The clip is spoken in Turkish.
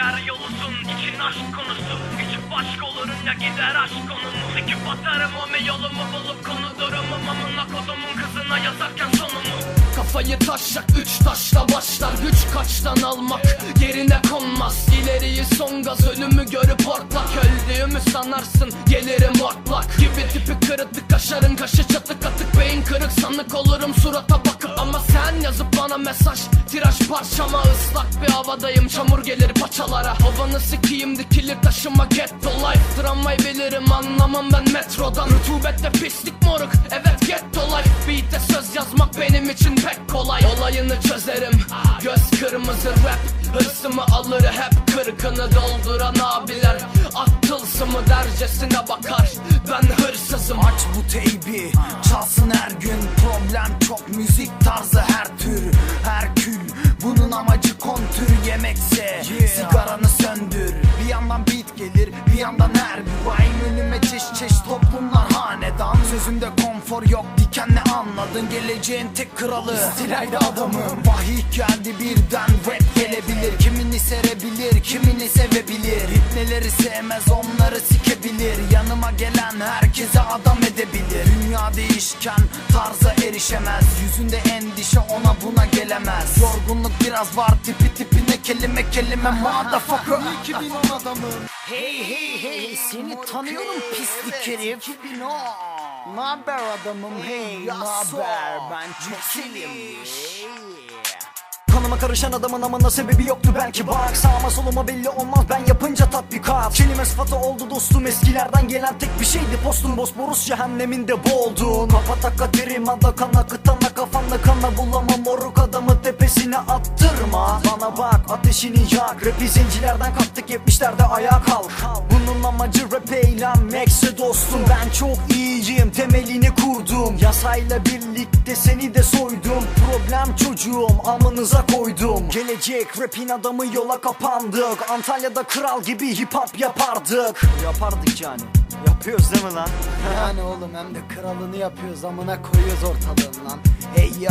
Her yolusun için aşk konusu. Küçük başka olurunca gider aşk konumuz. Ekip atarım o yolumu bulup konu durumum Amına kodumun kızına yazarken sonumu Kafayı taşak üç taşla başlar. Güç kaçtan almak yerine konmaz. İleriyi son gaz ölümü Öldüğümü sanarsın. Gelirim ortlak Gibi tipi kırıklık kaşarın kaşı çatık atık. Beyin kırık sanık olurum surata bakıp. Ama sen yazıp bana mesaj Tiraj parçama ıslak. Bir havadayım Çamur gelir paçalara. Havanı sikiyim dikilir taşıma ghetto life. Tramvay bilirim anlamam ben metrodan. Rutubette pislik moruk evet ghetto life. Beat'e söz yazmak benim için pek kolay. Olayını çözerim. Göz kırmızı rap Hırsımı alır hep. Kırkını dolduran abiler dercesine bakar Ben hırsızım. Aç bu teybi çalsın her gün. Problem çok müzik tarzı her tür. Herkül bunun amacı kontür yemekse. Sigaranı söndür. Bir yandan beat gelir bir yandan her önüme çeşit çeşit toplumlar hanedan. Sözümde konfor yok dikenle anladın Geleceğin tek kralı. Stilayda adamım Vahiy geldi birden rap gelebilir. Kimini serebilir kimini sevebilir. İpneleri sevmez onları sikebilir. Yanıma gelen herkese adam edebilir. Dünya değişken tarza erişemez. Yüzünde endişe ona buna gelemez. Yorgunluk biraz var tipi tipine kelime kelime motherfucker. 2010 adamım Hey hey hey seni tanıyorum pislik herif. 2010 Naber adamım? Hey naber? Ben Yükselim Kanıma karışan adamın amına sebebi yoktu belki. Bak Sağıma soluma belli olmaz. Ben yapınca tatbikat Kelime sıfatı oldu dostum. Eskilerden gelen tek bir şeydi Postum. Bosporus cehenneminde boğuldun. Kafa taka derim adakan akıtana kafanda kana bulamam Moruk adamı tepesine attırma. Bana bak ateşini yak Rapi zencilerden kaptık 70'lerde ayağa kalk. Bunun amacı rap eğlenmekse dostum. Ben çok iyiyim temelini kurdum. Yasayla birlikte seni de soydum. Problem çocuğum amınıza koydum. Gelecek rapin adamı yola kapandık. Antalya'da kral gibi hip hop yapardık. Yapardık yani. Yapıyoruz değil mi lan? Yani oğlum hem de kralını yapıyoruz. Amına koyuyoruz ortalığın lan. Hey yo